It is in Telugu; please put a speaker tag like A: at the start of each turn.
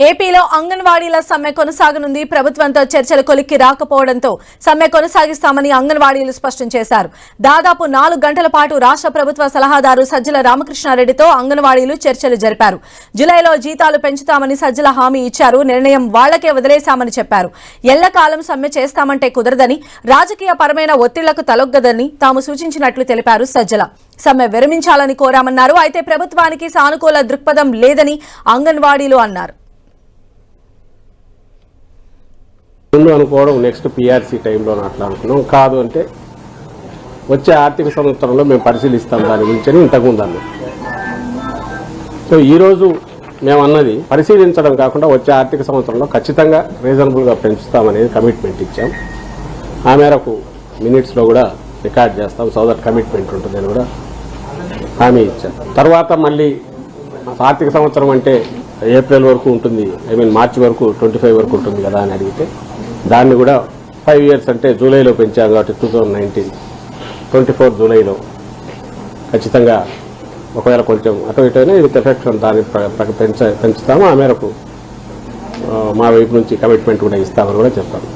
A: ఏపీలో అంగన్వాడీల సమ్మె కొనసాగనుంది. ప్రభుత్వంతో చర్చలు కొలిక్కి రాకపోవడంతో సమ్మె కొనసాగిస్తామని అంగన్వాడీలు స్పష్టం చేశారు. దాదాపు నాలుగు గంటల పాటు రాష్ట్ర ప్రభుత్వ సలహాదారు సజ్జల రామకృష్ణారెడ్డితో అంగన్వాడీలు చర్చలు జరిపారు. జులైలో జీతాలు పెంచుతామని సజ్జల హామీ ఇచ్చారు. నిర్ణయం వాళ్ళకే వదిలేశామని చెప్పారు. ఎల్లకాలం సమ్మె చేస్తామంటే కుదరదని రాజకీయ పరమైన ఒత్తిళ్ళకు తలొగ్గదని తాము సూచించినట్లు తెలిపారు సజ్జల. సమ్మె విరమించాలని కోరామన్నారు. అయితే ప్రభుత్వానికి సానుకూల దృక్పథం లేదని అంగన్వాడీలు అన్నారు.
B: ముందు అనుకోవడం నెక్స్ట్ పిఆర్సీ టైంలో అట్లా అనుకున్నాం. కాదు అంటే వచ్చే ఆర్థిక సంవత్సరంలో మేము పరిశీలిస్తాం దాని గురించి అని ఇంతకుముందు అన్నాం. సో ఈరోజు మేము అన్నది పరిశీలించడం కాకుండా వచ్చే ఆర్థిక సంవత్సరంలో ఖచ్చితంగా రీజనబుల్గా పెంచుతామనేది కమిట్మెంట్ ఇచ్చాం. ఆ మేరకు మినిట్స్లో కూడా రికార్డ్ చేస్తాం. సో దట్ కమిట్మెంట్ ఉంటుందని కూడా హామీ ఇచ్చాం. తర్వాత మళ్ళీ ఆర్థిక సంవత్సరం అంటే ఏప్రిల్ వరకు ఉంటుంది ఐ మీన్ మార్చి వరకు ట్వంటీ ఫైవ్ వరకు ఉంటుంది కదా అని అడిగితే దాన్ని కూడా ఫైవ్ ఇయర్స్ అంటే జూలైలో పెంచాం కాబట్టి two thousand nineteen twenty four జూలైలో. ఖచ్చితంగా ఒకవేళ కొంచెం అటు ఇటు అయినా ఇది ఎఫెక్ట్ దాన్ని పెంచ పెంచుతాము. ఆ మేరకు మా వైపు నుంచి కమిట్మెంట్ కూడా ఇస్తామని కూడా చెప్పాను